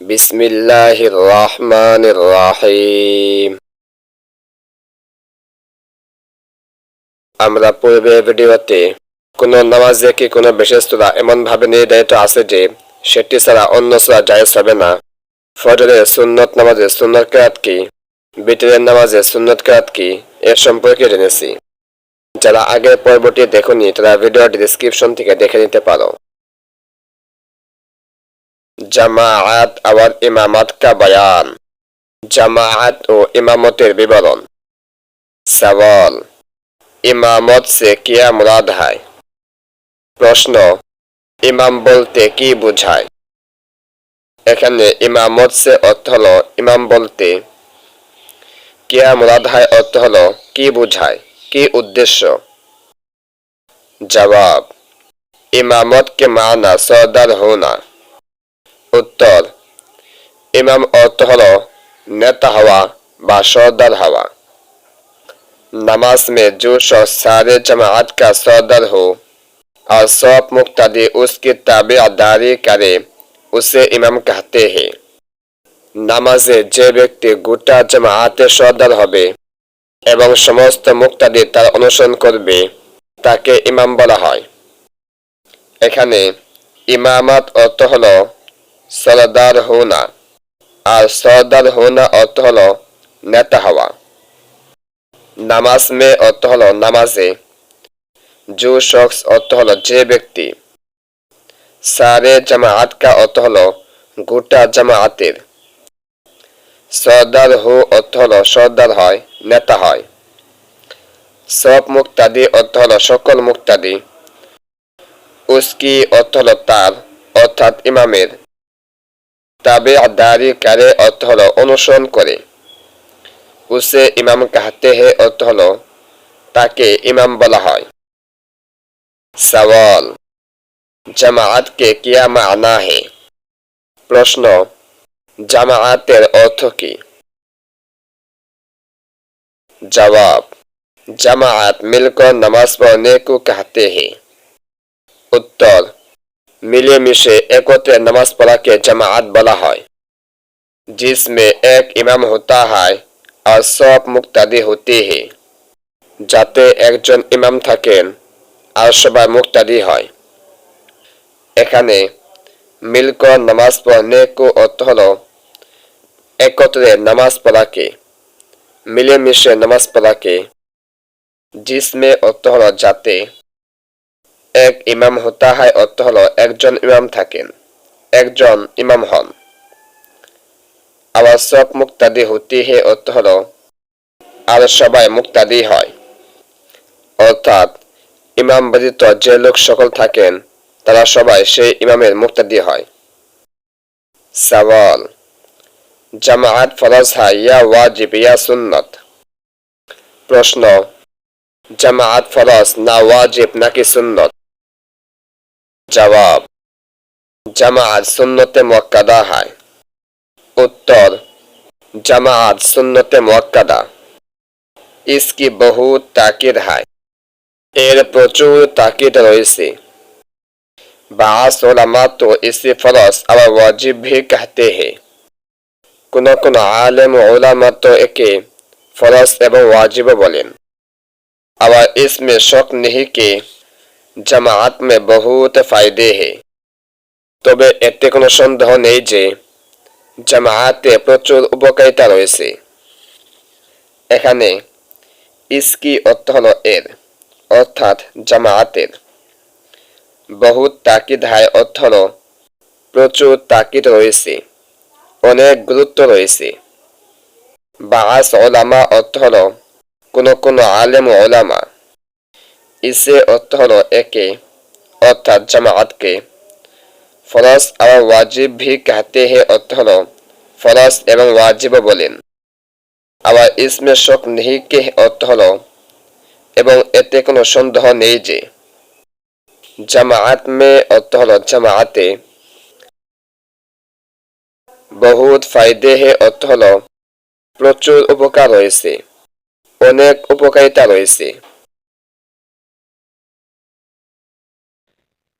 বিসমিল্লাহির রহমানির রহিম আমরা পূর্বে ভিডিওতে কোন নামাজে কি কোনো বিশেষ সূরা এমন ভাবে নির্ধারিত আছে যে সেটি ছাড়া অন্য সূরা জায়েজ হবে না? ফজরের সুন্নত নামাজে সুন্নত কেরাত কি? বিতরের নামাজে সুন্নত কেরাত কি? এর সম্পর্কে জেনেছি। যারা আগের পর্বটি দেখুনি, তারা ভিডিওর ডিসক্রিপশন থেকে দেখে নিতে পারো। জামাআত আবার ইমামত কা বয়ান। জামাআত ও ইমামতের বিবরণ। সাবল ইমামত সে কিয়া মুরাদ হয়? প্রশ্ন, ইমাম বলতে কি বুঝায়? এখানে ইমামত সে অর্থ হল, ইমাম বলতে কিয়া মুরাদ হয় অর্থ হল, কি বুঝায়, কি উদ্দেশ্য? জবাব ইমামত কে মানা সর্দার হোনা উত্তর ইমাম অর্থ হল নেতা হওয়া বা সর্দার হওয়া नमाज में जो शख्स सारे जमात का सरदार हो और सब मुक्तदी उसकी ताबेदारी करे उसे इमाम कहते हैं নামাজে যে ব্যক্তি গোটা জামায়াতের সর্দার হবে এবং সমস্ত মুক্তাদি তার অনুসরণ করবে তাকে ইমাম বলা হয় এখানে ইমামাত অর্থ হলো সরদার হোনা আর সরদার হোনা অর্থ হল নেতা হওয়া। নামাজ মে অর্থ হল নামাজে। জু শখস অর্থ হল যে ব্যক্তি। সারে জামায়াত কা অর্থ হল গোটা জামায়াতের। সর্দার হো অর্থ হল সর্দার হয়, নেতা হয়। সব মুক্তাদি অর্থ হল সকল মুক্তাদি। উস্কি অর্থ হল তার, অর্থাৎ ইমামের। তাবে দাঁড়ি কারে অর্থ হলো অনুসরণ করে উসে ইমাম কাহতে হে অর্থ হলো তাকে ইমাম বলা হয় সওয়াল জামায়াত কে কিয়া মানা হে প্রশ্ন জামায়াতের অর্থ কি জবাব জামায়াত মিলকর নামাজ পড়নে কো कहते हैं উত্তর মিলেমিশে একত্রে নামাজ পড়াকে জামায়াত বলা হয় जिसमें एक इमाम होता है और सब मुक्तादी होती है যাতে একজন ইমাম থাকেন আর সবাই মুক্তাদি হয় এখানে মিলকর নামাজ পড়নে কো অর্থ হলো একত্রে নামাজ পড়াকে মিলেমিশে নামাজ পড়াকে জিসমে অর্থ হলো যাতে এক ইমাম হতা হয় অর্থ হলো একজন ইমাম থাকেন, একজন ইমাম হন। আবার সব মুক্তাদি হতি হে অর্থ হলো, আর সবাই মুক্তাদি হয়। অর্থাৎ ইমাম ব্যতীত যে লোক সকল থাকেন, তারা সবাই সেই ইমামের মুক্তাদি হয়। সওয়াল, জামায়াত ফরজ হয়, ইয়া ওয়াজিব, ইয়া সুন্নত। প্রশ্ন, জামায়াত ফরজ না ওয়াজিব নাকি সুন্নত? জবাব জামায়াত সুন্নতে মুয়াক্কাদা হয় উত্তর জামায়াত সুন্নতে মুয়াক্কাদা इसकी बहुत ताकीद है এর প্রচুর তাকিদ রয়েছে বাস ওলামা তো ইসে ফরজ আবার ওয়াজিব ভি कहते हैं কোন কোন আলেম ওলামা তো একে ফরজ এবং ওয়াজিব বলেন আবার इसमें शक नहीं कि জামাত মে বহুত ফায়দে হে। তবে এতে কোনো সন্দেহ নেই যে জামায়াতে প্রচুর উপকারিতা রয়েছে। এখানে ইসকি অর্থ হলো এর, অর্থাৎ জামায়াতের বহুত তাকিদ হায় অর্থ হলো প্রচুর তাকিদ রয়েছে, অনেক গুরুত্ব রয়েছে। বাস ওলামা অর্থ হলো কোন কোন আলেম ওলামা ইসে অর্থ হল একে, অর্থাৎ জামাতকে ফরজ আর ওয়াজিব ভি কাহতে হে অর্থ হল ফরজ এবং ওয়াজিব বলেন। আবার ইসমে শোক নিহিকে অর্থ হল এবং এতে কোনো সন্দেহ নেই যে জামাত মে অর্থ হল জামাতে বহুত ফায়দে হে অর্থ হল প্রচুর উপকার রয়েছে অনেক উপকারিতা রয়েছে।